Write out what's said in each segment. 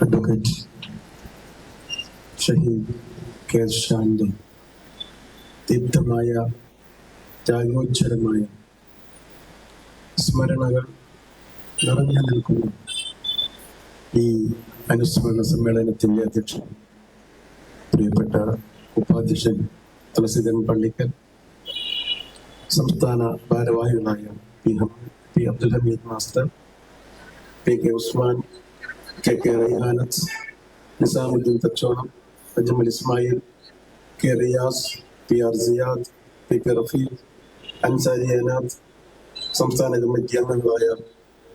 Advocate Shaheed K ഷാന്റെ ദീപ്തമായ ത്യാഗോച്ചരമായ സ്മരണകൾ നിറഞ്ഞു നിൽക്കുന്ന ഈ അനുസ്മരണ സമ്മേളനത്തിന്റെ അധ്യക്ഷൻ പ്രിയപ്പെട്ട ഉപാധ്യക്ഷൻ തുളസീധരൻ പള്ളിക്കൽ സംസ്ഥാന ഭാരവാഹികളായ P P Abdul Hameed master P K Usman K K Raihanath Nizamuddin Thacholam Ajmal Ismail K Riyas P R Siyad P K Rafeeq Ansari Anath സംസ്ഥാന കമ്മിറ്റി അംഗങ്ങളായ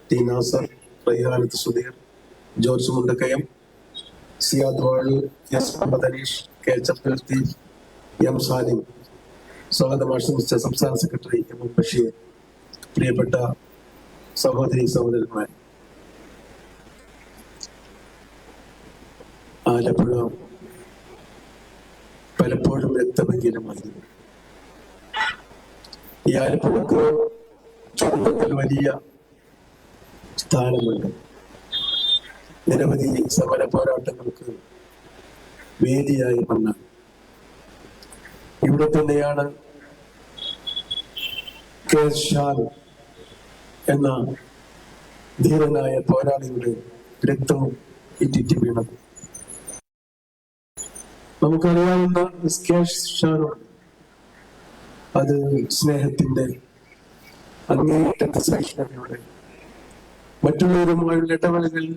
T Nasar Raihanath Sudheer George Mundakkayam Siyad വാഴു S Muhammad Aneesh K H Abdul Latheef M Salim. സ്വാഗതം ആശംസിച്ച സംസ്ഥാന secretary M M Basheer പ്രിയപ്പെട്ട സഹോദരി സഹോദരന്മാർ ആലപ്പുഴ പലപ്പോഴും രക്തമംഗീരമായിരുന്നു ഈ ആലപ്പുഴക്ക് ചുരുക്കത്തിൽ വലിയ സ്ഥാനമുണ്ട്. നിരവധി സമര പോരാട്ടങ്ങൾക്ക് വേദിയായി വന്ന ഇവിടെ തന്നെയാണ് കെ ഷാൻ എന്ന ധീരനായ പോരാളിയുടെ രക്തവും ഇറ്റിറ്റി വീണത്. നമുക്കറിയാവുന്ന ഷാനുണ്ട് അത് സ്നേഹത്തിന്റെ അങ്ങേയറ്റത്തെ സഹിഷ്ണുതയുടെ മറ്റുള്ളവരുമായുള്ള ഇടപെടലുകളിൽ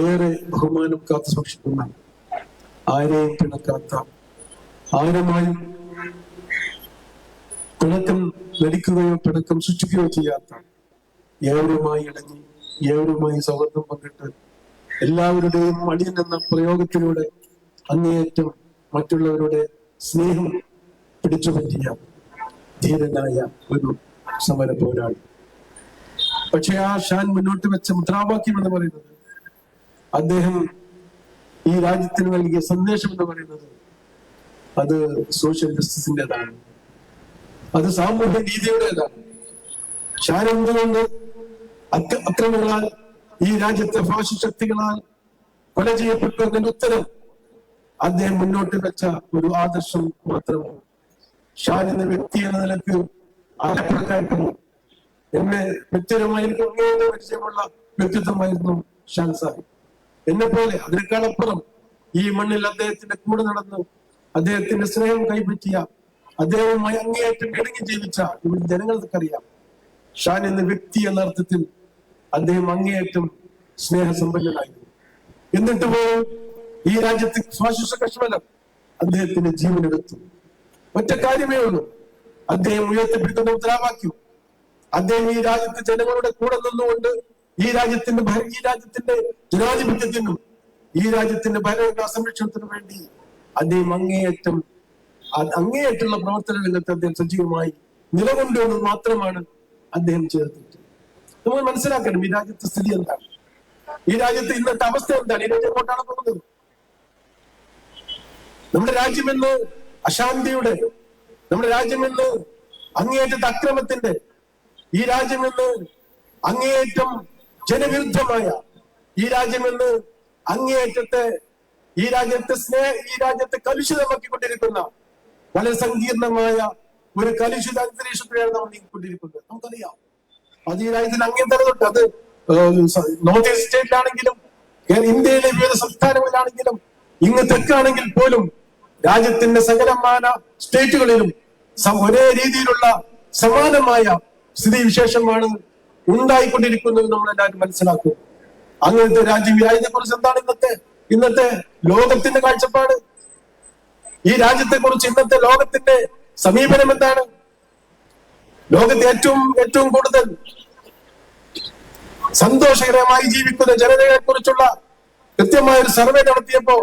ഏറെ ബഹുമാനം കാത്തു സൂക്ഷിക്കുന്ന ആരെയും പിണക്കാത്ത ആരുമായും പിണക്കം നടിക്കുകയോ പിണക്കം സൃഷ്ടിക്കുകയോ ചെയ്യാത്ത ഏവരുമായി ഇണങ്ങി ഏവരുമായി സൗഹൃദം പങ്കിട്ട് എല്ലാവരുടെയും അടിയൻ എന്ന പ്രയോഗത്തിലൂടെ അങ്ങേയറ്റം മറ്റുള്ളവരുടെ സ്നേഹം പിടിച്ചുപറ്റിയ ധീരനായ ഒരു സമര പോരാളി. പക്ഷെ ആ ഷാൻ മുന്നോട്ട് വെച്ച മുദ്രാവാക്യം എന്ന് പറയുന്നത് അദ്ദേഹം ഈ രാജ്യത്തിന് നൽകിയ സന്ദേശം എന്ന് പറയുന്നത് അത് സോഷ്യൽ ജസ്റ്റിസിന്റേതാണ് അത് സാമൂഹ്യ നീതിയുടേതാണ്. ഷാൻ എന്തുകൊണ്ട് അക്ര- അക്രമങ്ങളാൽ ഈ രാജ്യത്തെ ഭാഷ ശക്തികളാൽ കൊല ചെയ്യപ്പെട്ടു എന്നതിന്റെ ഉത്തരം അദ്ദേഹം മുന്നോട്ട് വെച്ച ഒരു ആദർശം മാത്രമാണ് ഷാൻ എന്ന വ്യക്തി എന്ന നിലയ്ക്ക് ആലപ്പുഴക്കാർക്ക് എന്നെ വ്യക്തിപരമായിരിക്കും വിഷയമുള്ള വ്യക്തിത്വമായിരുന്നു ഷാൻ സാഹിബ് എന്നെ പോലെ അതിനേക്കാളപ്പുറം ഈ മണ്ണിൽ അദ്ദേഹത്തിന്റെ കൂടെ നടന്ന് അദ്ദേഹത്തിന്റെ സ്നേഹം കൈപ്പറ്റിയ അദ്ദേഹവുമായി അങ്ങേയറ്റം ഇണങ്ങി ജീവിച്ച ഇവിടെ ജനങ്ങൾക്കറിയാം. ഷാൻ എന്ന വ്യക്തി എന്ന അർത്ഥത്തിൽ അദ്ദേഹം അങ്ങേയറ്റം സ്നേഹസമ്പന്നനായിരുന്നു. എന്നിട്ട് പോലും ഈ രാജ്യത്ത് സ്വാശ്വസ കശ്മലം അദ്ദേഹത്തിന്റെ ജീവനെടുത്തു ഒറ്റ കാര്യമേ ഉള്ളൂ. അദ്ദേഹം ഉയർത്തിപ്പിടിക്കുന്ന മുദ്രാവാക്യം അദ്ദേഹം ഈ രാജ്യത്തെ ജനങ്ങളുടെ കൂടെ നിന്നുകൊണ്ട് ഈ രാജ്യത്തിന്റെ ഈ രാജ്യത്തിന്റെ ജനാധിപത്യത്തിനും ഈ രാജ്യത്തിന്റെ ഭരണഘടനാ സംരക്ഷണത്തിനും വേണ്ടി അദ്ദേഹം അങ്ങേയറ്റം അങ്ങേയറ്റുള്ള പ്രവർത്തന രംഗത്ത് അദ്ദേഹം സജീവമായി നിലകൊണ്ടു എന്ന് മാത്രമാണ് അദ്ദേഹം ചേർത്തിട്ട്. നമ്മൾ മനസ്സിലാക്കണം ഈ രാജ്യത്തെ സ്ഥിതി എന്താണ്. ഈ രാജ്യത്തെ ഇന്നത്തെ അവസ്ഥ എന്താണ്? ഈ രാജ്യം എങ്ങോട്ടാണ് പോകുന്നത്? നമ്മുടെ രാജ്യമെന്ന് അശാന്തിയുടെ നമ്മുടെ രാജ്യമെന്ന് അങ്ങേയറ്റത്തെ അക്രമത്തിന്റെ ഈ രാജ്യമെന്ന് അങ്ങേയറ്റം ജനവിരുദ്ധമായ ഈ രാജ്യമെന്ന് അങ്ങേയറ്റത്തെ ഈ രാജ്യത്തെ സ്നേഹ ഈ രാജ്യത്തെ കലുഷിതമാക്കിക്കൊണ്ടിരിക്കുന്ന വളരെ സങ്കീർണമായ ഒരു കലുഷിത അന്തരീക്ഷത്തിലാണ് നമ്മൾ നീങ്ങിക്കൊണ്ടിരിക്കുന്നത്. നമുക്കറിയാം. അത് ഈ രാജ്യത്തിന് അങ്ങേ തരത്തുണ്ട് അത് നോർത്ത് ഈസ്റ്റ് സ്റ്റേറ്റിലാണെങ്കിലും ഇന്ത്യയിലെ വിവിധ സംസ്ഥാനങ്ങളിലാണെങ്കിലും ഇങ്ങ് തെക്കാണെങ്കിൽ പോലും രാജ്യത്തിന്റെ സകലമാന സ്റ്റേറ്റുകളിലും ഒരേ രീതിയിലുള്ള സമാനമായ സ്ഥിതിവിശേഷമാണ് ഉണ്ടായിക്കൊണ്ടിരിക്കുന്നത് നമ്മൾ എല്ലാവരും മനസ്സിലാക്കും. അങ്ങനത്തെ രാജ്യം ഈ രാജ്യത്തെ കുറിച്ച് എന്താണ് ഇന്നത്തെ ഇന്നത്തെ ലോകത്തിന്റെ കാഴ്ചപ്പാട്? ഈ രാജ്യത്തെ കുറിച്ച് ഇന്നത്തെ ലോകത്തിന്റെ സമീപനം എന്താണ്? ലോകത്തെ ഏറ്റവും ഏറ്റവും കൂടുതൽ സന്തോഷകരമായി ജീവിക്കുന്ന ജനതയെ കുറിച്ചുള്ള കൃത്യമായ ഒരു സർവേ നടത്തിയപ്പോ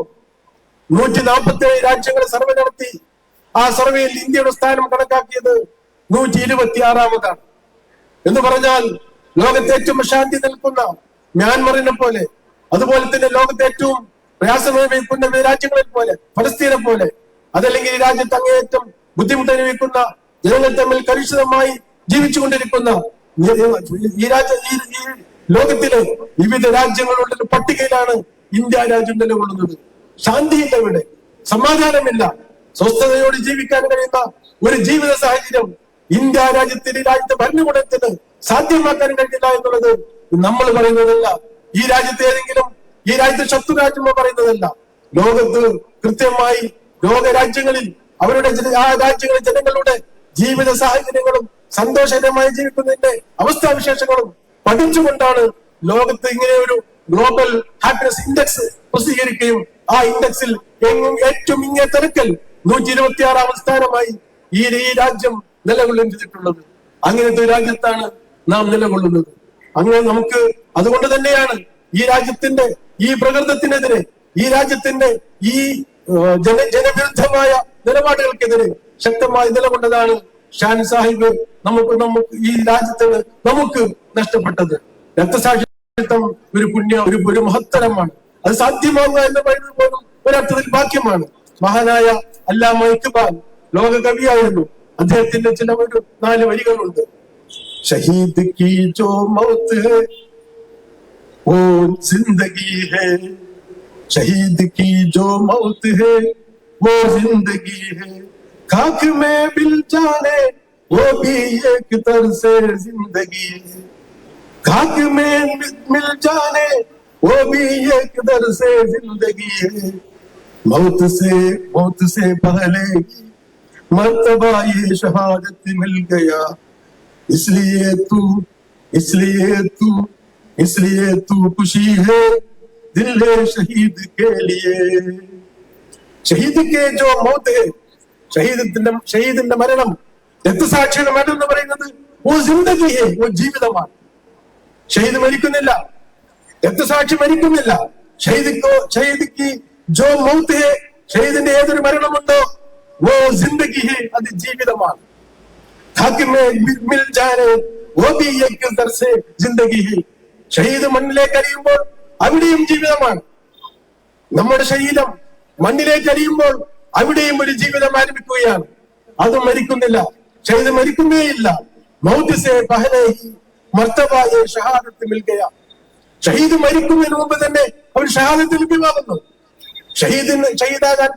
നൂറ്റി നാൽപ്പത്തി ഏഴ് രാജ്യങ്ങൾ സർവേ നടത്തി. ആ സർവേയിൽ ഇന്ത്യയുടെ സ്ഥാനം കണക്കാക്കിയത് നൂറ്റി ഇരുപത്തി ആറാമതാണ് എന്ന് പറഞ്ഞാൽ ലോകത്തെ ഏറ്റവും ശാന്തി നിൽക്കുന്ന മ്യാൻമറിനെ പോലെ അതുപോലെ തന്നെ ലോകത്തെ ഏറ്റവും പ്രയാസമനുഭവിക്കുന്ന രാജ്യങ്ങളെ പോലെ ഫലസ്തീനെ പോലെ അതല്ലെങ്കിൽ ഈ രാജ്യത്ത് അങ്ങേയറ്റം ബുദ്ധിമുട്ട് അനുഭവിക്കുന്ന ജനങ്ങൾ തമ്മിൽ കലുഷിതമായി ജീവിച്ചുകൊണ്ടിരിക്കുന്ന ഈ രാജ്യ ഈ- ലോകത്തിലെ വിവിധ രാജ്യങ്ങളുടെ പട്ടികയിലാണ് ഇന്ത്യ രാജ്യം നിലകൊള്ളുന്നത്. ശാന്തിയില്ല ഇവിടെ സമാധാനമില്ല. സ്വസ്ഥതയോട് ജീവിക്കാൻ കഴിയുന്ന ഒരു ജീവിത സാഹചര്യം ഇന്ത്യ രാജ്യത്തിന് രാജ്യത്തെ ഭരണകൂടത്തിന് സാധ്യമാക്കാൻ കഴിയില്ല എന്നുള്ളത് നമ്മൾ പറയുന്നതല്ല. ഈ രാജ്യത്തെ ഏതെങ്കിലും ഈ രാജ്യത്തെ ശത്രു രാജ്യമോ പറയുന്നതല്ല. ലോകത്ത് കൃത്യമായി ലോകരാജ്യങ്ങളിൽ അവരുടെ ആ രാജ്യങ്ങളിലെ ജനങ്ങളുടെ ജീവിത സാഹചര്യങ്ങളും സന്തോഷകരമായി ജീവിക്കുന്നതിന്റെ അവസ്ഥാവിശേഷങ്ങളും പഠിച്ചുകൊണ്ടാണ് ലോകത്ത് ഇങ്ങനെ ഒരു ഗ്ലോബൽ ഹാപ്പിനെസ് ഇൻഡെക്സ് പ്രസിദ്ധീകരിക്കുകയും ആ ഇൻഡെക്സിൽ എങ്ങും ഏറ്റവും ഇങ്ങേ തിരക്കൽ നൂറ്റി ഇരുപത്തി ആറാം സ്ഥാനമായി ഈ ഈ രാജ്യം നിലകൊള്ളിച്ചിട്ടുള്ളത്. അങ്ങനത്തെ ഒരു രാജ്യത്താണ് നാം നിലകൊള്ളുന്നത്. അങ്ങനെ നമുക്ക് അതുകൊണ്ട് തന്നെയാണ് ഈ രാജ്യത്തിന്റെ ഈ പ്രകൃതത്തിനെതിരെ ഈ രാജ്യത്തിന്റെ ഈ ജന ജനവിരുദ്ധമായ നിലപാടുകൾക്കെതിരെ ശക്തമായി നിലകൊണ്ടതാണ് ഷാൻ സാഹിബ് നമുക്ക് നമുക്ക് ഈ രാജ്യത്തിന് നമുക്ക് നഷ്ടപ്പെട്ടത്. രക്തസാക്ഷിത്വം ഒരു പുണ്യ ഒരു ഒരു മഹത്തരമാണ്. അത് സാധ്യമാകുക എന്ന് പറയുന്നത് പോലും ഒരർത്ഥത്തിൽ ഭാഗ്യമാണ് മഹാനായ അല്ലാമ ഇക്ബാൽ ലോക കവിയായിരുന്നു അദ്ദേഹത്തിന്റെ ചില ഒരു നാല് വരികളുണ്ട് ഷഹീദ് കി ജോ മൗത്ത് ഹെ वो जिंदगी है शहीद की जो मौत है वो जिंदगी है खाक में मिल जाने वो भी एक तरह से जिंदगी है खाक में मिल- मिल जाने वो भी एक तरह से जिंदगी है मौत से मौत से पहले की मर्तबा ये शहादत मिल गया इसलिए तू इसलिए तू इसलिए तू खुशी है दिल है शहीद के लिए ഷഹീദ് കെ ജോ മൗത്ത് ഹെ ഷഹീദത്തിന്റെ ഷഹീദിന്റെ മരണം രക്തസാക്ഷിയുടെ മരണം എന്ന് പറയുന്നത് ഓ ജിന്ദഗി ഹെ ഓ ജീവിതമാണ് ഷഹീദ് മരിക്കുന്നില്ല രക്തസാക്ഷി മരിക്കുന്നില്ല. ഷഹീദിക്കോ ഷഹീദിക്ക് ജോ മൗത്ത് ഹേ ഷഹീദിന്റെ ഏതൊരു മരണമുണ്ടോ ഓ ജിന്ദഗി ഹേ അത് ജീവിതമാണ് മണ്ണിലേക്ക് അറിയുമ്പോൾ അവിടെയും ജീവിതമാണ്. നമ്മുടെ ശരീരം മണ്ണിലേക്ക് അറിയുമ്പോൾ അവിടെയും ഒരു ജീവിതം ആരംഭിക്കുകയാണ്. അത് മരിക്കുന്നില്ല. ഷഹീദ് മരിക്കുന്നേയില്ല മൗത്ത് സേ പഹലെ മർത്തബായ ഷഹാദത്ത് മിൽഗയ. ഷഹീദ് മരിക്കുന്നതിന് മുമ്പ് തന്നെ അവർ ഷഹാദത്ത് ലഭ്യമാകുന്നു ഷഹീദിന് ഷഹീദാകാൻ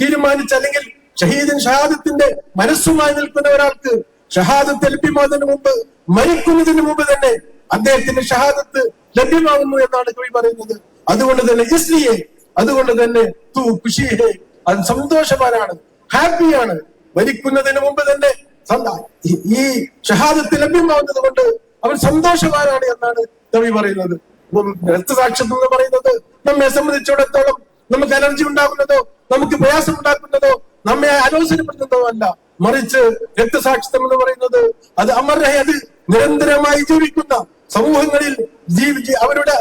തീരുമാനിച്ച അല്ലെങ്കിൽ ഷഹീദിൻ ഷഹാദത്തിന്റെ മനസ്സുമായി നിൽക്കുന്ന ഒരാൾക്ക് ഷഹാദത്ത് ലഭ്യമാകുന്നതിന് മുമ്പ് മരിക്കുന്നതിന് മുമ്പ് തന്നെ അദ്ദേഹത്തിന്റെ ഷഹാദത്ത് ലഭ്യമാകുന്നു എന്നാണ് കവി പറയുന്നത്. അതുകൊണ്ട് തന്നെ ഇസ്ലിയെ അതുകൊണ്ട് തന്നെ തൂ ഖുഷിഹേ അത് സന്തോഷവാനാണ് ഹാപ്പിയാണ്. മരിക്കുന്നതിന് മുമ്പ് തന്നെ ഈ ഷഹാദത്ത് ലഭ്യമാകുന്നത് കൊണ്ട് അവൻ സന്തോഷവാനാണ് എന്നാണ് കവി പറയുന്നത്. അപ്പം രക്തസാക്ഷിത്വം എന്ന് പറയുന്നത് നമ്മെ സംബന്ധിച്ചിടത്തോളം നമുക്ക് അലർജി ഉണ്ടാകുന്നതോ നമുക്ക് പ്രയാസം ഉണ്ടാക്കുന്നതോ നമ്മെ ആലോചനപ്പെടുത്തുന്നതോ അല്ല. മറിച്ച് രക്തസാക്ഷിത്വം എന്ന് പറയുന്നത് അത് അമർഹ അത് നിരന്തരമായി ജീവിക്കുന്ന സമൂഹങ്ങളിൽ ജീവിച്ച് അവരുടെ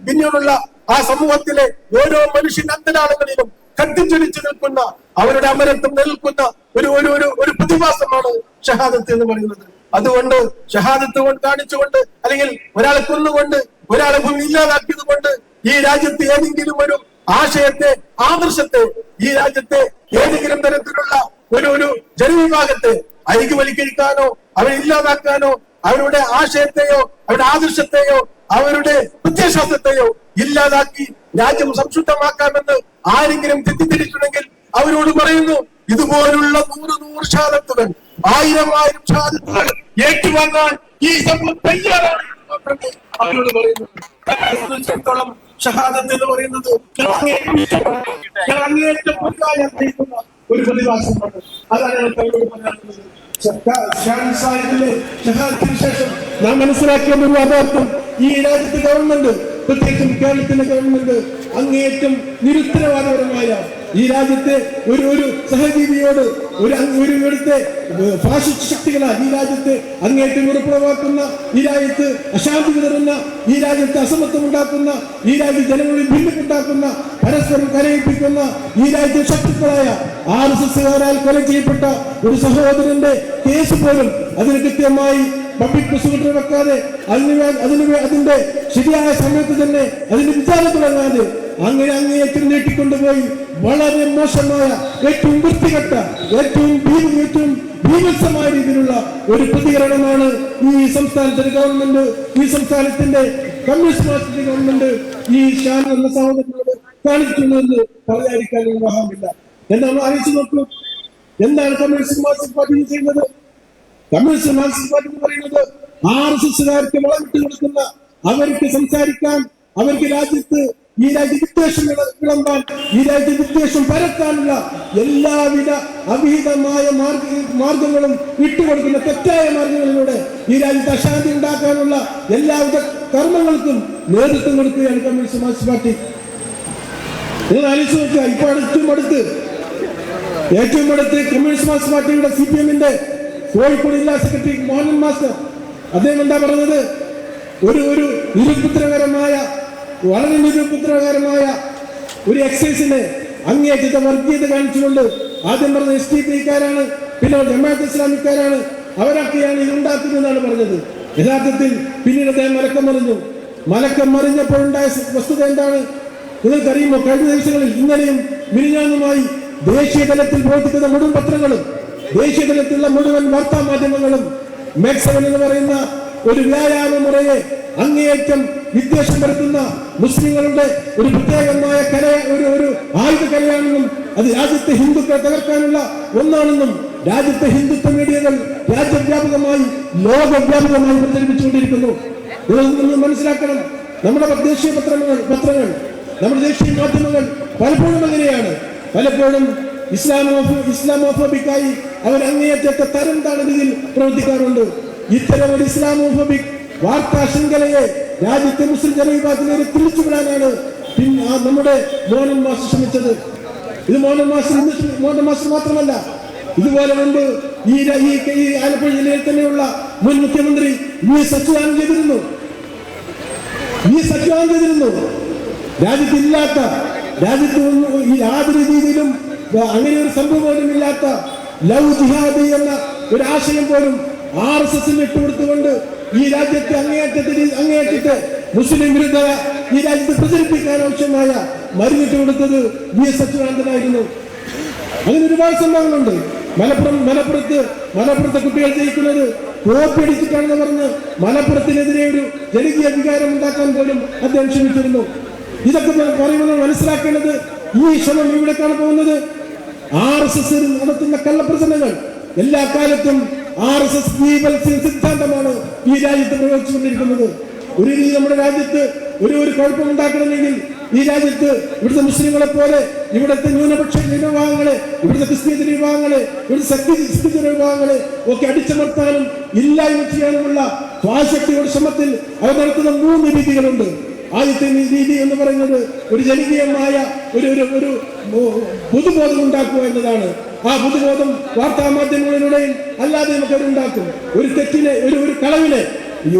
പിന്നീടുള്ള ആ സമൂഹത്തിലെ ഓരോ മനുഷ്യൻ അന്തരാളങ്ങളിലും കത്തിച്ചൊലിച്ചു നിൽക്കുന്ന അവരുടെ അമരത്വം നിൽക്കുന്ന ഒരു ഒരു ഒരു ഒരു പ്രതിഭാസമാണ് ഷഹാദത്ത് എന്ന് പറയുന്നത്. അതുകൊണ്ട് ഷഹാദത്ത് കൊണ്ട് കാണിച്ചുകൊണ്ട് അല്ലെങ്കിൽ ഒരാളെ കൊന്നുകൊണ്ട് ഒരാളെ ഭൂമി ഇല്ലാതാക്കിയത് കൊണ്ട് ഈ രാജ്യത്ത് ഏതെങ്കിലും ഒരു ആശയത്തെ ആദർശത്തെ ഈ രാജ്യത്തെ ഏതെങ്കിലും തരത്തിലുള്ള ഒരു ഒരു ജനവിഭാഗത്തെ അരികു വലിക്കഴിക്കാനോ അവരെ ഇല്ലാതാക്കാനോ അവരുടെ ആശയത്തെയോ അവരുടെ ആദർശത്തെയോ അവരുടെ പ്രത്യയശാസ്ത്രത്തെയോ ഇല്ലാതാക്കി രാജ്യം സംശുദ്ധമാക്കാമെന്ന് ആരെങ്കിലും തെറ്റിദ്ധരിച്ചിട്ടുണ്ടെങ്കിൽ അവരോട് പറയുന്നു ഇതുപോലുള്ള നൂറ് നൂറ് ഷാദത്തുകൾ ആയിരം ആയിരം ഷാദത്തുകൾ ഏറ്റുവാങ്ങാൻ ഈ സമൂഹം തയ്യാറാണ്. അവരോട് പറയുന്നത് ഷഹാദത്ത് എന്ന് പറയുന്നത് ഒരു പ്രതിഭാസമാണ് അതാണ് ശേഷം നാം മനസ്സിലാക്കേണ്ട ഒരു അപകടം ഈ രാജ്യത്തെ ഗവൺമെന്റ് പ്രത്യേകിച്ചും കേരളത്തിന്റെ ഗവൺമെന്റ് അങ്ങേയറ്റം നിരുത്തരവാദപരമായ ഈ രാജ്യത്തെ ഒരു ഒരു സഹജീവിയോട് ഒരു ഒരു ഇവിടുത്തെ ഫാസിസ്റ്റ് ശക്തികളാൽ ഈ രാജ്യത്തെ അങ്ങേയറ്റം ഉറപ്പുളവാക്കുന്ന ഈ രാജ്യത്ത് അശാന്തി വിതറുന്ന ഈ രാജ്യത്ത് അസമത്വം ഉണ്ടാക്കുന്ന ഈ രാജ്യത്ത് ജനങ്ങളിൽ ഭിന്നിപ്പുണ്ടാക്കുന്ന പരസ്പരം കലയിപ്പിക്കുന്ന ഈ രാജ്യത്തെ ശക്തികളായ ആർ എസ് എസ്സുകാരാൽ കൊല ചെയ്യപ്പെട്ട ഒരു സഹോദരന്റെ കേസ് പോലും അതിന് കൃത്യമായി പബ്ലിക് പ്രോസിക്യൂട്ടർ വെക്കാതെ അതിന് അതിന് അതിന്റെ ശരിയായ സമയത്ത് തന്നെ അതിന് വിചാരം തുടങ്ങാതെ അങ്ങനെ അങ്ങേയറ്റം നീട്ടിക്കൊണ്ടുപോയി വളരെ മോശമായ ഏറ്റവും വൃത്തികെട്ട ഏറ്റവും ഭീമ ഏറ്റവും ഭീമസമായ രീതിയിലുള്ള ഒരു പ്രതികരണമാണ് ഈ സംസ്ഥാനത്തിന്റെ ഗവൺമെന്റ് ഈ സംസ്ഥാനത്തിന്റെ കമ്മ്യൂണിസ്റ്റ് ഗവൺമെന്റ് ഈ ഷാൻ എന്ന സഹോദരനോട് കാണിച്ചിട്ടുള്ളതെന്ന് പറയാതിരിക്കാൻ വിവാഹമില്ല എന്താണ് ആലോചിച്ച് നോക്കൂ. എന്താണ് കമ്മ്യൂണിസ്റ്റ് പാർട്ടി ചെയ്യുന്നത് കമ്മ്യൂണിസ്റ്റ് പാർട്ടി പറയുന്നത് ആർ എസ് എസ്സുകാർക്ക് വളമിട്ട് കൊടുക്കുന്ന അവർക്ക് സംസാരിക്കാൻ അവർക്ക് രാജ്യത്ത് ഈ രാജ്യ വിദ്വേഷം വിള- വിളമ്പാൻ ഈ രാജ്യ വിദ്വേഷം പരത്താനുള്ള എല്ലാവിധ അവിഹിതമായ മാർഗ മാർഗങ്ങളും വിട്ടുകൊടുക്കുന്ന തെറ്റായ മാർഗങ്ങളിലൂടെ ഈ രാജ്യത്ത് അശാന്തി ഉണ്ടാക്കാനുള്ള എല്ലാവിധ കർമ്മങ്ങൾക്കും നേതൃത്വം കൊടുക്കുകയാണ് കമ്മ്യൂണിസ്റ്റ് മാർക്സിസ്റ്റ് പാർട്ടി. നിങ്ങൾ ആലോചിച്ച് നോക്കുക ഇപ്പൊ അടുത്തും അടുത്ത് ഏറ്റവും അടുത്ത് കമ്മ്യൂണിസ്റ്റ് മാർക്സിസ്റ്റ് പാർട്ടിയുടെ സി പി എമ്മിന്റെ കോഴിക്കോട് ജില്ലാ സെക്രട്ടറി മോഹൻ മാസ്റ്റർ. അദ്ദേഹം എന്താ പറഞ്ഞത്? ഒരു ഒരു നിരുപദ്രവകരമായ വളരെ നിരുപദ്രവകരമായ ഒരു എക്സൈസിനെ അങ്ങേറ്റത്തെ വർഗീയത കാണിച്ചുകൊണ്ട് ആദ്യം പറഞ്ഞ എസ് ടി പിക്കാരാണ് പിന്നെ ജമാഅത്ത് ഇസ്ലാമിക്കാരാണ് അവരൊക്കെയാണ് ഇത് ഉണ്ടാക്കുന്നതെന്നാണ് പറഞ്ഞത്. യഥാർത്ഥത്തിൽ പിന്നീട് അദ്ദേഹം മലക്കം മറിഞ്ഞു. മലക്കം മറിഞ്ഞപ്പോഴുണ്ടായ വസ്തുത എന്താണ്? നിങ്ങൾക്കറിയുമോ കഴിഞ്ഞ ദിവസങ്ങളിൽ ഇന്നലെയും മിനിഞ്ഞാന്നുമായി ദേശീയ തലത്തിൽ പ്രവർത്തിക്കുന്ന മുഴുവൻ പത്രങ്ങളും ദേശീയ തലത്തിലുള്ള മുഴുവൻ വാർത്താ മാധ്യമങ്ങളും മെക്സവൻ എന്ന് പറയുന്ന ഒരു വ്യായാമ മുറയെ അങ്ങേയറ്റം വിദ്വേഷം പരത്തുന്ന മുസ്ലിങ്ങളുടെ ഒരു പ്രത്യേകമായ കല ഒരു ഒരു ആയുധ കലയാണെന്നും അത് രാജ്യത്തെ ഹിന്ദുക്കളെ തകർക്കാനുള്ള ഒന്നാണെന്നും രാജ്യത്തെ ഹിന്ദുത്വ മീഡിയകൾ രാജ്യവ്യാപകമായി ലോകവ്യാപകമായി പ്രചരിപ്പിച്ചുകൊണ്ടിരിക്കുന്നു. നിങ്ങൾ മനസ്സിലാക്കണം. നമ്മുടെ ദേശീയ പത്രങ്ങൾ പത്രങ്ങൾ നമ്മുടെ ദേശീയ മാധ്യമങ്ങൾ പലപ്പോഴും അങ്ങനെയാണ്. പലപ്പോഴും ഇസ്ലാമോഫോ ഇസ്ലാമോഫോബിക്കായി അവർ അങ്ങേയറ്റത്തെ തരം താണ പ്രവർത്തിക്കാറുണ്ട്. ഇത്തരം ഒരു ഇസ്ലാമോഫോബിക് വാർത്താ ശൃംഖലയെ രാജ്യത്തെ മുസ്ലിം ജനവിഭാഗത്തിലേക്ക് തിരിച്ചുവിടാനാണ് പിന്നെ നമ്മുടെ മോഹൻ മാസ്റ്റർ ശ്രമിച്ചത്. ഇത് മോഹൻ മാസ്റ്റർ മോഹൻ മാസ്റ്റർ മാത്രമല്ല ഇതുപോലെ മുമ്പ് ഈ ആലപ്പുഴ ജില്ലയിൽ തന്നെയുള്ള മുൻ മുഖ്യമന്ത്രി വി സച്ചിദാനന്ദ ചെയ്തിരുന്നു വി സച്ചിദാനന്ദ് ചെയ്തിരുന്നു രാജ്യത്തില്ലാത്ത രാജ്യത്ത് യാതൊരു രീതിയിലും അങ്ങനെ ഒരു സംഭവം പോലും ഇല്ലാത്ത ലവ് ജിഹാദി എന്ന ഒരു ആശയം പോലും ആർ എസ് എസിന് ഇട്ടുകൊടുത്തുകൊണ്ട് ഈ രാജ്യത്തെ അങ്ങേയറ്റത്തെ രീതി- അങ്ങേയറ്റത്തെ മുസ്ലിം വിരുദ്ധ ഈ രാജ്യത്ത് പ്രചരിപ്പിക്കാൻ ആവശ്യമായ മരുന്നിട്ട് കൊടുത്തത് വി എസ് അച്യുതാനന്ദനായിരുന്നു. അങ്ങനെ ഒരുപാട് സംഭവങ്ങളുണ്ട് മലപ്പുറം മലപ്പുറത്ത് മലപ്പുറത്തെ കുട്ടികൾ ജയിക്കുന്നത് കോപ്പി അടിച്ചിട്ടാണെന്ന് പറഞ്ഞ് മലപ്പുറത്തിനെതിരെ ഒരു ജനകീയ അധികാരം ഉണ്ടാക്കാൻ പോലും അദ്ദേഹം ശ്രമിച്ചിരുന്നു. ഇതൊക്കെ പറയുമ്പോൾ മനസ്സിലാക്കേണ്ടത് ഈ ശ്രമം എവിടേക്കാണ് പോകുന്നത് ആർ എസ് എസ് നടത്തുന്ന കള്ളപ്രചരണങ്ങൾ എല്ലാ കാലത്തും ആർ എസ് എസ് സിദ്ധാന്തമാണ് ഈ രാജ്യത്ത് പ്രയോഗിച്ചുകൊണ്ടിരിക്കുന്നത്. ഒരു രീതി നമ്മുടെ രാജ്യത്ത് ഒരു ഒരു കുഴപ്പം ഉണ്ടാക്കണമെങ്കിൽ ഈ രാജ്യത്ത് ഇവിടുത്തെ മുസ്ലിങ്ങളെ പോലെ ഇവിടുത്തെ ന്യൂനപക്ഷ വിഭാഗങ്ങളെ ഇവിടുത്തെ ക്രിസ്ത്യൻ വിഭാഗങ്ങളെ ഇവിടുത്തെ ശക്തി ക്രിസ്ത്യൻ വിഭാഗങ്ങളെ ഒക്കെ അടിച്ചമർത്താനും ഇല്ലായ്മ ചെയ്യാനുമുള്ള സ്വാശക്തിയുടെ ശ്രമത്തിൽ അവർ നടത്തുന്ന മൂന്ന് രീതികളുണ്ട്. ആദ്യത്തെ രീതി എന്ന് പറയുന്നത് ഒരു ജനകീയമായ ഒരു ഒരു ഒരു പൊതുബോധം ഉണ്ടാക്കുക എന്നതാണ്. ആ പൊതുബോധം വാർത്താ മാധ്യമങ്ങളിലൂടെയും അല്ലാതെ നമുക്ക് അത് ഉണ്ടാക്കും. ഒരു തെറ്റിനെ ഒരു ഒരു കളവിനെ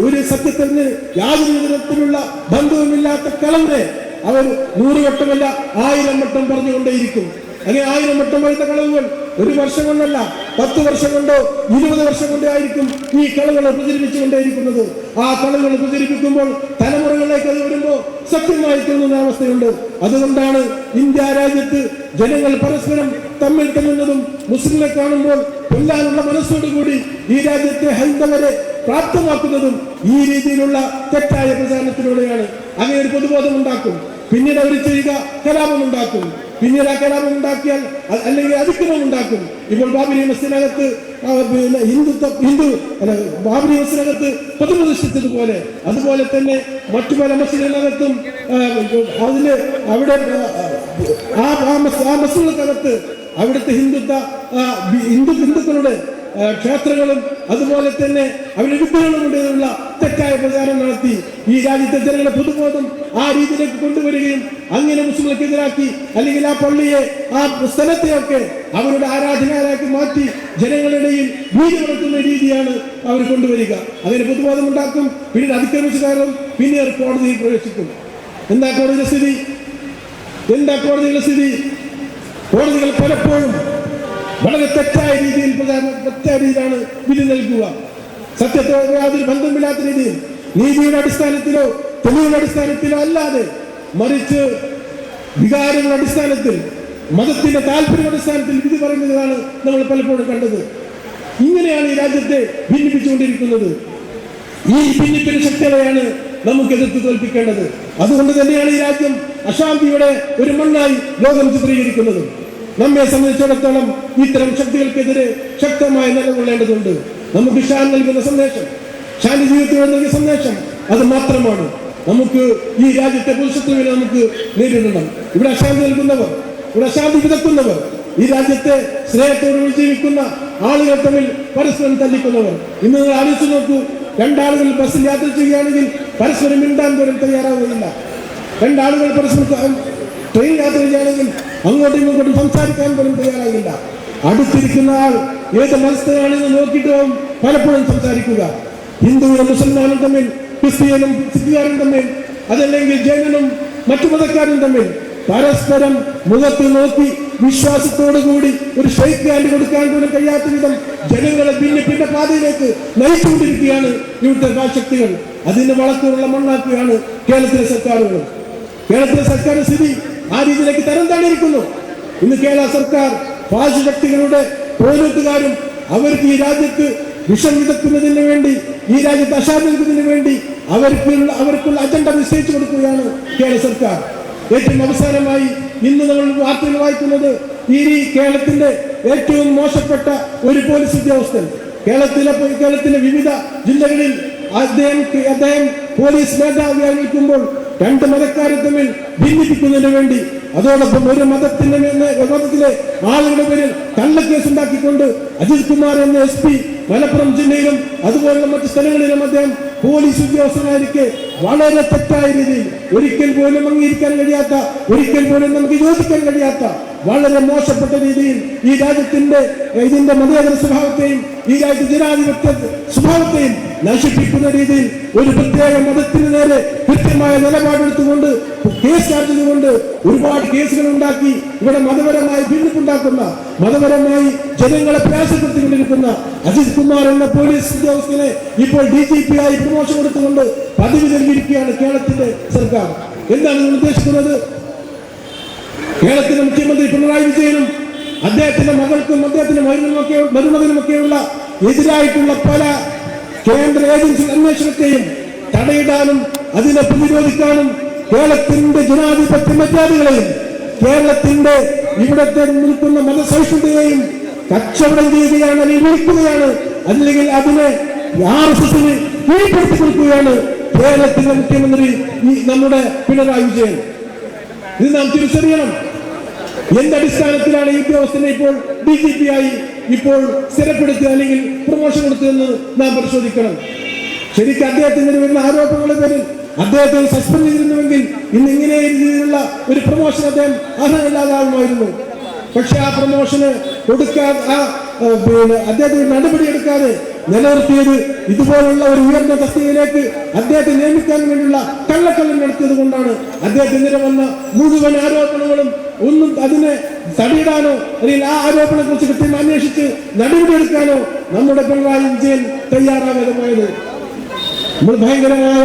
ഒരു സത്യത്തിന് യാതൊരു വിധത്തിലുള്ള ബന്ധവുമില്ലാത്ത കളവിനെ അവർ നൂറ് വട്ടമല്ല ആയിരം വട്ടം പറഞ്ഞുകൊണ്ടേയിരിക്കും. അങ്ങനെ ആയിരം വട്ടം വരുന്ന കളവുകൾ ഒരു വർഷം കൊണ്ടല്ല പത്ത് വർഷം കൊണ്ടോ ഇരുപത് വർഷം കൊണ്ടോ ആയിരിക്കും ഈ കളവുകൾ പ്രചരിപ്പിച്ചുകൊണ്ടേയിരിക്കുന്നത്. ആ കളവുകൾ പ്രചരിപ്പിക്കുമ്പോൾ തലമുറകളിലേക്ക് അത് വരുമ്പോൾ സത്യമായി തോന്നുന്ന അവസ്ഥയുണ്ട്. അതുകൊണ്ടാണ് ഇന്ത്യ രാജ്യത്ത് ജനങ്ങൾ പരസ്പരം തമ്മിൽ തമ്മുന്നതും മുസ്ലിങ്ങളെ കാണുമ്പോൾ കൊല്ലാനുള്ള മനസ്സോടുകൂടി ഈ രാജ്യത്തെ ഹൈന്ദവരെ പ്രാപ്തമാക്കുന്നതും ഈ രീതിയിലുള്ള തെറ്റായ പ്രചാരണത്തിലൂടെയാണ്. അങ്ങനെ ഒരു പൊതുബോധം ഉണ്ടാക്കും പിന്നീട് അവർ ചെയ്യുക കലാപം ഉണ്ടാക്കും പിന്നീട് ആ കരാർ ഉണ്ടാക്കിയാൽ അല്ലെങ്കിൽ അതിക്രമം ഉണ്ടാക്കും ഇപ്പോൾ ബാബരി മസ്ജിനകത്ത് ഹിന്ദുത്വ ഹിന്ദു അല്ല ബാബരി മസ്ജിദിനകത്ത് പ്രതിപ്രതിഷ്ഠിച്ചതുപോലെ അതുപോലെ തന്നെ മറ്റു പല മസ്ജിദിനകത്തും അതിന് അവിടെ ആ ആ മസ്- ആ മസ്ജിദുകൾക്കകത്ത് അവിടുത്തെ ഹിന്ദുത്വ ഹിന്ദു ഹിന്ദുക്കളുടെ ക്ഷേത്രങ്ങളും അതുപോലെ തന്നെ അവരുടെ വിഗ്രഹങ്ങളുടെയുള്ള തെറ്റായ പ്രചാരണം നടത്തി ഈ രാജ്യത്തെ ജനങ്ങളെ പുതുബോധം ആ രീതിയിലേക്ക് കൊണ്ടുവരികയും അങ്ങനെ മുസ്ലിങ്ങൾക്കെതിരാക്കി അല്ലെങ്കിൽ ആ പള്ളിയെ ആ സ്ഥലത്തെയൊക്കെ അവരുടെ ആരാധനാലയാക്കി മാറ്റി ജനങ്ങളുടെയും ഭീതി വളർത്തുന്ന രീതിയാണ് അവർ കൊണ്ടുവരിക. അങ്ങനെ പുതുബോധം ഉണ്ടാക്കും പിന്നീട് അതിക്രമിച്ചുകാരും പിന്നെ പിന്നീട് കോടതിയിൽ പ്രവേശിക്കും. എന്താ കോടതിയുടെ സ്ഥിതി? എന്താ കോടതിയുടെ സ്ഥിതി? കോടതികൾ പലപ്പോഴും വളരെ തെറ്റായ രീതിയിൽ തെറ്റായ രീതിയിലാണ് വിധി നൽകുക. സത്യത്തോട് യാതൊരു ബന്ധമില്ലാത്ത രീതിയിൽ നീതിയുടെ അടിസ്ഥാനത്തിലോ തെളിവിന്റെ അടിസ്ഥാനത്തിലോ അല്ലാതെ മറിച്ച് വികാരങ്ങളുടെ അടിസ്ഥാനത്തിൽ മതത്തിന്റെ താല്പര്യ അടിസ്ഥാനത്തിൽ വിധി പറയുന്നതാണ് നമ്മൾ പലപ്പോഴും കണ്ടത്. ഇങ്ങനെയാണ് ഈ രാജ്യത്തെ ഭിന്നിപ്പിച്ചുകൊണ്ടിരിക്കുന്നത്. ഈ ഭിന്നിപ്പിന് ശക്തതയാണ് നമുക്ക് എതിർത്ത് തോൽപ്പിക്കേണ്ടത്. അതുകൊണ്ട് തന്നെയാണ് ഈ രാജ്യം അശാന്തിയുടെ ഒരു മണ്ണായി ലോകം ചിത്രീകരിക്കുന്നത്. നമ്മെ സംബന്ധിച്ചിടത്തോളം ഇത്തരം ശക്തികൾക്കെതിരെ ശക്തമായി നിലകൊള്ളേണ്ടതുണ്ട്. നമുക്ക് ഷാൻ നൽകുന്ന സന്ദേശം ശാന്തി ജീവിതത്തിൽ നൽകിയ സന്ദേശം അത് മാത്രമാണ്. നമുക്ക് ഈ രാജ്യത്തെ പുരുഷത്വവിനെ നമുക്ക് നേരിടണം. ഇവിടെ അശാന്തി നൽകുന്നവർ ഇവിടെ അശാന്തി വിതക്കുന്നവർ ഈ രാജ്യത്തെ സ്നേഹത്തോട് ജീവിക്കുന്ന ആളുകൾ തമ്മിൽ പരസ്പരം തല്ലിക്കുന്നവർ. ഇന്ന് നിങ്ങൾ ആലോചിച്ച് നോക്കൂ രണ്ടാളുകൾ ബസ്സിൽ യാത്ര ചെയ്യുകയാണെങ്കിൽ പരസ്പരം മിണ്ടാൻ പോലും തയ്യാറാവുന്നില്ല രണ്ടാളുകൾ പരസ്പരം ട്രെയിൻ യാത്ര ചെയ്യുകയാണെങ്കിൽ അങ്ങോട്ടും ഇങ്ങോട്ടും സംസാരിക്കാൻ പോലും തയ്യാറാകില്ല അടുത്തിരിക്കുന്ന ആൾ ഏത് മതസ്ഥനാണെന്ന് നോക്കിയിട്ടും പലപ്പോഴും സംസാരിക്കുക. ഹിന്ദുവും മുസൽമാനും തമ്മിൽ ക്രിസ്ത്യനും സിഖുകാരും തമ്മിൽ അതല്ലെങ്കിൽ ജൈനനും മറ്റു മതക്കാരും തമ്മിൽ പരസ്പരം മുഖത്ത് നോക്കി വിശ്വാസത്തോടു കൂടി ഒരു ഷെയ്ക്ക് ഹാൻഡ് കൊടുക്കാൻ പോലും കഴിയാത്ത വിധം ജനങ്ങളെ ഭിന്നിപ്പിന്റെ പാതയിലേക്ക് നയിച്ചുകൊണ്ടിരിക്കുകയാണ് ഇവിടുത്തെ ശക്തികൾ അതിന് വളർത്തുള്ള മണ്ണാക്കുകയാണ് കേരളത്തിലെ സർക്കാരുകൾ. കേരളത്തിലെ സർക്കാർ സ്ഥിതി ആ രീതിയിലേക്ക് തരം താണിരിക്കുന്നു. ഇന്ന് കേരള സർക്കാർ ഫാശി ശക്തികളുടെ പോലീസുകാരും അവർക്ക് ഈ രാജ്യത്ത് വിഷം വിതക്കുന്നതിന് വേണ്ടി ഈ രാജ്യത്ത് അശാന്തി നൽകുന്നതിന് വേണ്ടി അവർക്ക് അവർക്കുള്ള അജണ്ട നിശ്ചയിച്ചു കൊടുക്കുകയാണ് കേരള സർക്കാർ. ഏറ്റവും അവസാനമായി ഇന്ന് നമ്മൾ വാർത്തകൾ വായിക്കുന്നത് ഈ കേരളത്തിന്റെ ഏറ്റവും മോശപ്പെട്ട ഒരു പോലീസ് ഉദ്യോഗസ്ഥൻ. കേരളത്തിലെ കേരളത്തിലെ വിവിധ ജില്ലകളിൽ അദ്ദേഹം അദ്ദേഹം പോലീസ് മേധാവിയായി നിൽക്കുമ്പോൾ രണ്ട് മതക്കാരെ തമ്മിൽ ഭിന്നിപ്പിക്കുന്നതിന് വേണ്ടി അതോടൊപ്പം ഒരു മതത്തിന്റെ മതത്തിലെ ആളുകളുടെ പേരിൽ കള്ളക്കേസ് ഉണ്ടാക്കിക്കൊണ്ട് അജിത് കുമാർ എന്ന എസ് പി മലപ്പുറം ജില്ലയിലും അതുപോലുള്ള മറ്റു സ്ഥലങ്ങളിലും അദ്ദേഹം പോലീസ് ഉദ്യോഗസ്ഥനായിരിക്കെ വളരെ തെറ്റായ രീതിയിൽ ഒരിക്കൽ പോലും അംഗീകരിക്കാൻ കഴിയാത്ത ഒരിക്കൽ പോലും നമുക്ക് യോജിക്കാൻ കഴിയാത്ത വളരെ മോശപ്പെട്ട രീതിയിൽ ഈ രാജ്യത്തിന്റെ ഇതിന്റെ മതേതര സ്വഭാവത്തെയും ഈ രാജ്യത്തെ ജനാധിപത്യ സ്വഭാവത്തെയും നശിപ്പിക്കുന്ന രീതിയിൽ ഒരു പ്രത്യേക മതത്തിന് നേരെ കൃത്യമായ നിലപാടെടുത്തുകൊണ്ട് കേസ് ചാർജ് ഒരുപാട് കേസുകൾ ഉണ്ടാക്കി ഇവിടെ മതപരമായി ഭിന്നിപ്പുണ്ടാക്കുന്ന മതപരമായി ജനങ്ങളെ പ്രയാസപ്പെടുത്തിക്കൊണ്ടിരിക്കുന്ന അജിത് കുമാർ എന്ന പോലീസ് ഉദ്യോഗസ്ഥനെ ഇപ്പോൾ ഡി ജി പി ആയി പ്രമോഷൻ കൊടുത്തുകൊണ്ട് പദവി നൽകിയിരിക്കുകയാണ് കേരളത്തിന്റെ സർക്കാർ. എന്താണ് ഉദ്ദേശിക്കുന്നത്? കേരളത്തിലെ മുഖ്യമന്ത്രി പിണറായി വിജയനും അദ്ദേഹത്തിന്റെ മകൾക്കും അദ്ദേഹത്തിന്റെ മരുമനുമൊക്കെ മരുമകനുമൊക്കെയുള്ള എതിരായിട്ടുള്ള പല കേന്ദ്ര ഏജൻസി അന്വേഷണത്തെയും തടയിടാനും അതിനെ പ്രതിരോധിക്കാനും കേരളത്തിന്റെ ജനാധിപത്യ മര്യാദകളെയും കേരളത്തിന്റെ ഇവിടത്തെ നിൽക്കുന്ന മതസഹിഷ്ണുതയെയും കച്ചവടം ചെയ്യുകയാണ് അല്ലെങ്കിൽ വിളിക്കുകയാണ് അല്ലെങ്കിൽ അതിനെ ആർ എസ് എസിന് കീഴ്പ്പെടുത്തി കൊടുക്കുകയാണ് കേരളത്തിന്റെ മുഖ്യമന്ത്രി നമ്മുടെ പിണറായി വിജയൻ. ഇത് നാം തിരിച്ചറിയണം. എന്ത് അടിസ്ഥാനത്തിലാണ് ഈ ഉദ്യോഗസ്ഥനെ ഇപ്പോൾ ഡി ജി പി ആയി ഇപ്പോൾ സ്ഥിരപ്പെടുത്തുക അല്ലെങ്കിൽ പ്രൊമോഷൻ കൊടുത്തതെന്ന് നാം പരിശോധിക്കണം. ശരിക്കും അദ്ദേഹത്തിന് വരുന്ന ആരോപണങ്ങളുടെ പേരിൽ അദ്ദേഹത്തെ സസ്പെൻഡ് ചെയ്തിരുന്നുവെങ്കിൽ ഇന്ന് ഇങ്ങനെ രീതിയിലുള്ള ഒരു പ്രൊമോഷൻ അദ്ദേഹം അർഹമില്ലാതാവുമായിരുന്നു പക്ഷെ ആ പ്രൊമോഷന് കൊടുക്കാൻ ആ പിന്നെ അദ്ദേഹത്തിന് നടപടിയെടുക്കാതെ നിലനിർത്തിയത് ഇതുപോലുള്ള ഒരു ഉയർന്ന തസ്തികയിലേക്ക് അദ്ദേഹത്തെ നിയമിക്കാൻ വേണ്ടിയുള്ള കള്ളക്കള്ളം നടത്തിയത് കൊണ്ടാണ് അദ്ദേഹത്തിനെതിരെ വന്ന മുഴുവൻ ആരോപണങ്ങളും ഒന്നും അതിനെ തടയിടാനോ അല്ലെങ്കിൽ ആ ആരോപണത്തെ കുറിച്ച് കൃത്യം അന്വേഷിച്ച് നടപടിയെടുക്കാനോ നമ്മുടെ പിണറായി വിജയൻ തയ്യാറാകാതെ നമ്മൾ ഭയങ്കരമായ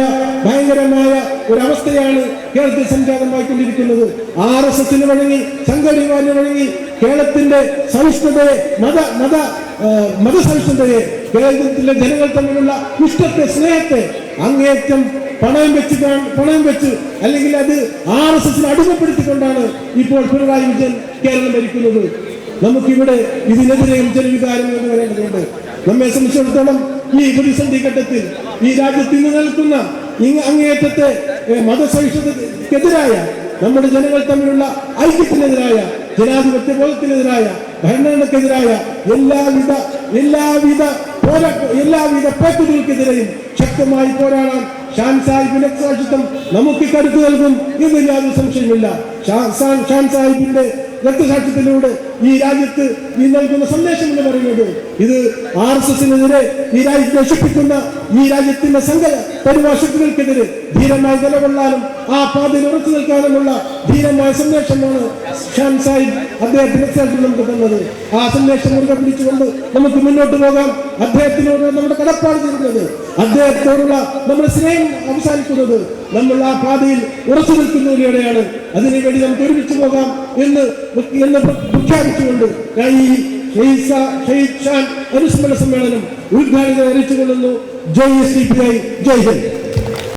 ഭയങ്കരമായ ഒരവസ്ഥയാണ് കേരളത്തിൽ സംജാതമായിക്കൊണ്ടിരിക്കുന്നത് ആർ എസ് എസിന് വഴങ്ങി സംഘപരിവാറിന് വഴങ്ങി കേരളത്തിന്റെ സഹിഷ്ണുതയെ മത മത മതസഹിഷ്ണുതയെ കേരളത്തിലെ ജനങ്ങൾ തമ്മിലുള്ള ഇഷ്ടത്തെ സ്നേഹത്തെ അങ്ങേറ്റം പണയം വെച്ച് പണയം വെച്ച് അല്ലെങ്കിൽ അത് ആർ എസ് എസിനെ അടിമപ്പെടുത്തിക്കൊണ്ടാണ് ഇപ്പോൾ പിണറായി വിജയൻ കേരളം ഭരിക്കുന്നത്. നമുക്കിവിടെ ഇതിനെതിരെയും ജനവികാരം എന്ന് പറയേണ്ടതുണ്ട് നമ്മെ സംബന്ധിച്ചിടത്തോളം ഈ പ്രതിസന്ധി ഘട്ടത്തിൽ ഈ രാജ്യത്ത് ഇന്ന് നിൽക്കുന്ന അങ്ങേയറ്റത്തെ മതസഹിഷ്ണുതക്കെതിരായ നമ്മുടെ ജനങ്ങൾ തമ്മിലുള്ള ഐക്യത്തിനെതിരായ ജനാധിപത്യ ബോധത്തിനെതിരായ ഭരണഘടനക്കെതിരായ എല്ലാവിധ എല്ലാവിധ പോരാ എല്ലാവിധ പോക്കുകൾക്കെതിരെയും ശക്തമായി പോരാടാൻ ഷാൻ സാഹിബിന്റെ രക്തസാക്ഷിത്വം നമുക്ക് കരുത്ത് നൽകും എന്ന് യാതൊരു സംശയമില്ല ഷാൻ സാഹിബിന്റെ രക്തസാക്ഷ്യത്തിലൂടെ ഈ രാജ്യത്ത് ഈ നൽകുന്ന സന്ദേശം എന്ന് പറയുന്നത് ഇത് ആർ എസ് എസിനെതിരെ ഈ രാജ്യത്തെ നശിപ്പിക്കുന്ന ഈ രാജ്യത്തിന്റെ സംഘ പരിഭാഷകൾക്കെതിരെ ധീരമായി നിലകൊള്ളാനും ആ പാതയിൽ ഉറച്ചു നിൽക്കാനുമുള്ള ധീരമായ സന്ദേശമാണ് ഷാൻ സാഹിബ് അദ്ദേഹത്തിന് നമുക്ക് തന്നത്. ആ സന്ദേശം മുറുകെ പിടിച്ചുകൊണ്ട് നമുക്ക് മുന്നോട്ട് പോകാം. അദ്ദേഹത്തിനോട് നമ്മുടെ കടപ്പാട് ചെയ്യുന്നത് അദ്ദേഹത്തോടുള്ള നമ്മുടെ സ്നേഹം അവസാനിക്കുന്നത് നമ്മൾ ആ പാതയിൽ ഉറച്ചു നിൽക്കുന്നതിലൂടെയാണ് അതിനുവേണ്ടി നമുക്ക് ഒരുമിച്ച് പോകാം എന്ന് എന്ന് പ്രഖ്യാപിച്ചുകൊണ്ട് അനുസ്മരണ സമ്മേളനം ഉദ്ഘാടനം അറിയിച്ചുകൊള്ളുന്നു. ജയ് സി പി ഐ ജയ് ഹിന്ദ്.